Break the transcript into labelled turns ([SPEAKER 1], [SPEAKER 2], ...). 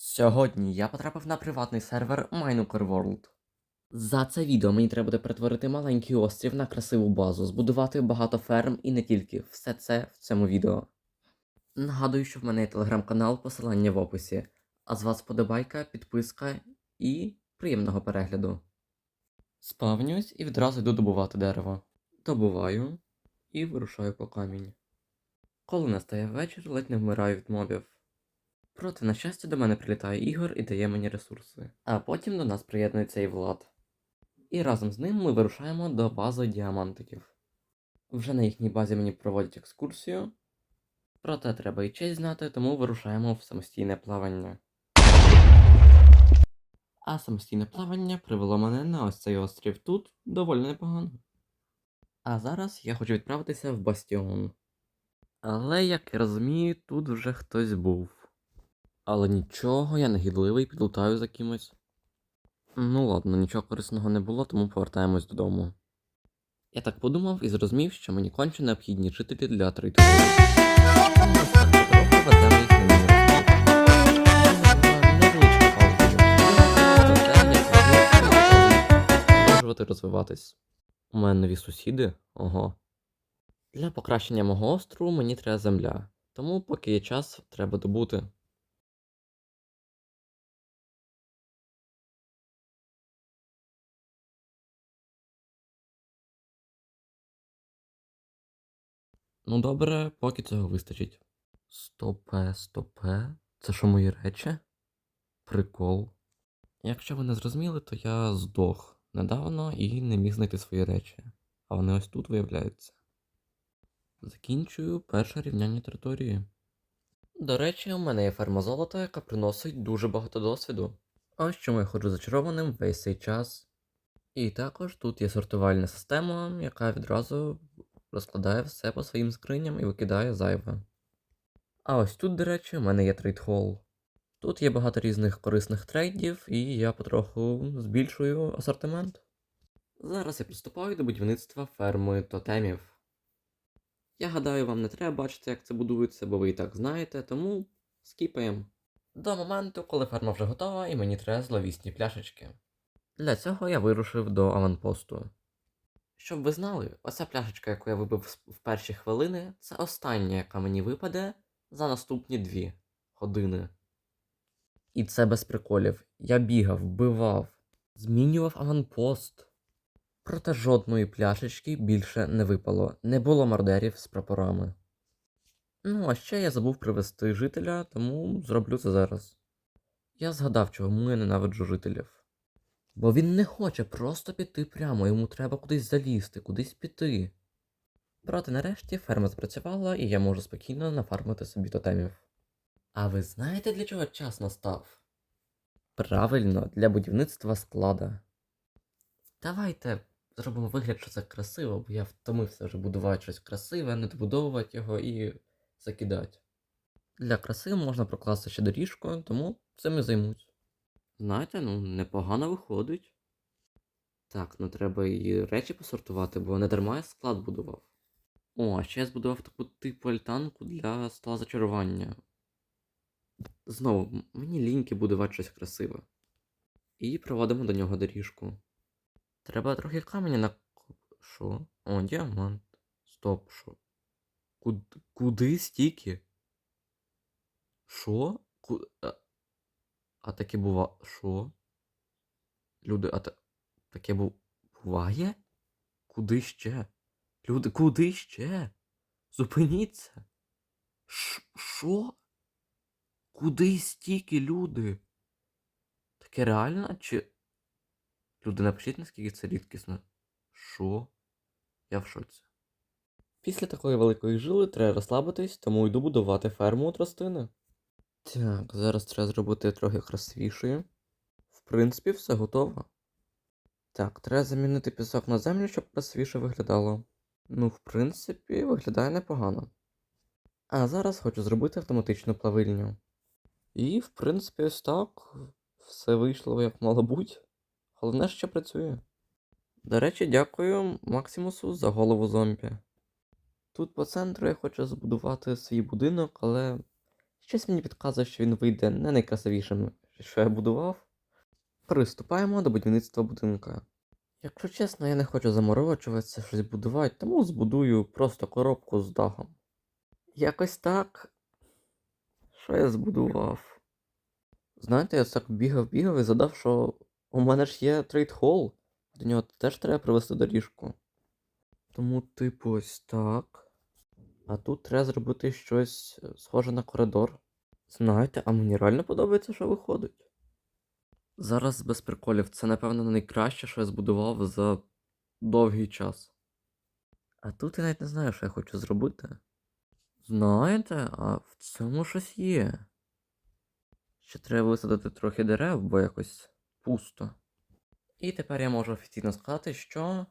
[SPEAKER 1] Сьогодні я потрапив на приватний сервер Mineoker World. За це відео мені треба буде перетворити маленький острів на красиву базу, збудувати багато ферм і не тільки. Все це в цьому відео. Нагадую, що в мене є телеграм-канал, посилання в описі. А з вас подобайка, підписка і приємного перегляду. Спавнюсь і відразу йду добувати дерево. Добуваю і вирушаю по камінь. Коли настає вечір, ледь не вмираю від мобів. Проте, на щастя, до мене прилітає Ігор і дає мені ресурси. А потім до нас приєднується і Влад. І разом з ним ми вирушаємо до бази діамантиків. Вже на їхній базі мені проводять екскурсію. Проте треба і честь знати, тому вирушаємо в самостійне плавання. А самостійне плавання привело мене на ось цей острів. Тут доволі непогано. А зараз я хочу відправитися в Бастіон. Але, як я розумію, тут вже хтось був. Але нічого, я негідливий, підлутаю за кимось. Ну ладно, нічого корисного не було, тому повертаємось додому. Я так подумав і зрозумів, що мені конче необхідні жителі для трейдерів. Продовжувати розвиватись. У мене нові сусіди? Ого. Для покращення мого острову мені треба земля. Тому, поки є час, треба добути. Ну добре, поки цього вистачить. Стопе, стопе. Це що мої речі? Прикол. Якщо ви не зрозуміли, то я здох недавно і не міг знайти свої речі. А вони ось тут виявляються. Закінчую перше рівняння території. До речі, у мене є ферма золота, яка приносить дуже багато досвіду. Ось чому я ходжу зачарованим весь цей час. І також тут є сортувальна система, яка відразу розкладає все по своїм скриням і викидає зайве. А ось тут, до речі, у мене є трейдхол. Тут є багато різних корисних трейдів, і я потроху збільшую асортимент. Зараз я приступаю до будівництва ферми тотемів. Я гадаю, вам не треба бачити, як це будується, бо ви і так знаєте, тому скіпаємо. До моменту, коли ферма вже готова, і мені треба зловісні пляшечки. Для цього я вирушив до аванпосту. Щоб ви знали, оця пляшечка, яку я вибив в- перші хвилини, це остання, яка мені випаде за наступні дві години. І це без приколів. Я бігав, вбивав, змінював аванпост. Проте жодної пляшечки більше не випало, не було мордерів з прапорами. Ну, а ще я забув привезти жителя, тому зроблю це зараз. Я згадав, чому я ненавиджу жителів. Бо він не хоче просто піти прямо, йому треба кудись залізти, кудись піти. Проте нарешті ферма спрацювала, і я можу спокійно нафармити собі тотемів. А ви знаєте, для чого час настав? Правильно, для будівництва склада. Давайте зробимо вигляд, що це красиво, бо я втомився вже будувати щось красиве, не добудовувати його і закидати. Для краси можна прокласти ще доріжку, тому цим і займусь. Знаєте, ну непогано виходить. Так, ну треба і речі посортувати, бо не дарма я склад будував. О, а ще я збудував таку типу альтанку для стола зачарування. Знову, мені ліньки будувати щось красиве. І проводимо до нього доріжку. Треба трохи каменя на. Що? О, діамант. Стоп, що? Куд... Куди стільки? Що? Ку... А... таке бува. Що? Люди, а та... таке бу... буває? Куди ще? Люди, куди ще? Зупиніться. Що? Куди стільки люди? Таке реально? Чи. Люди, напишіть, наскільки це рідкісно. Що? Я в шоці. Після такої великої жили треба розслабитись, тому йду будувати ферму тростини. Так, зараз треба зробити трохи красивішою. В принципі, все готово. Так, треба замінити пісок на землю, щоб красивіше виглядало. Ну, в принципі, виглядає непогано. А зараз хочу зробити автоматичну плавильню. І, в принципі, ось так. Все вийшло як мало бути. Головне, що працює. До речі, дякую Максимусу за голову зомбі. Тут по центру я хочу збудувати свій будинок, але Щось мені підказує, що він вийде не найкрасивішим, що я будував. Приступаємо до будівництва будинка. Якщо чесно, я не хочу заморочуватися, щось будувати, тому збудую просто коробку з дахом. Якось так. Що я збудував? Знаєте, я так бігав-бігав і задав, що у мене ж є трейд-холл. До нього теж треба привести доріжку. Тому, типу, ось так. А тут треба зробити щось е, схоже на коридор. Знаєте, а мені реально подобається, що виходить. Зараз без приколів, це, напевно, найкраще, що я збудував за довгий час. А тут я навіть не знаю, що я хочу зробити. Знаєте, а в цьому щось є. Ще треба висадити трохи дерев, бо якось пусто. І тепер я можу офіційно сказати, що.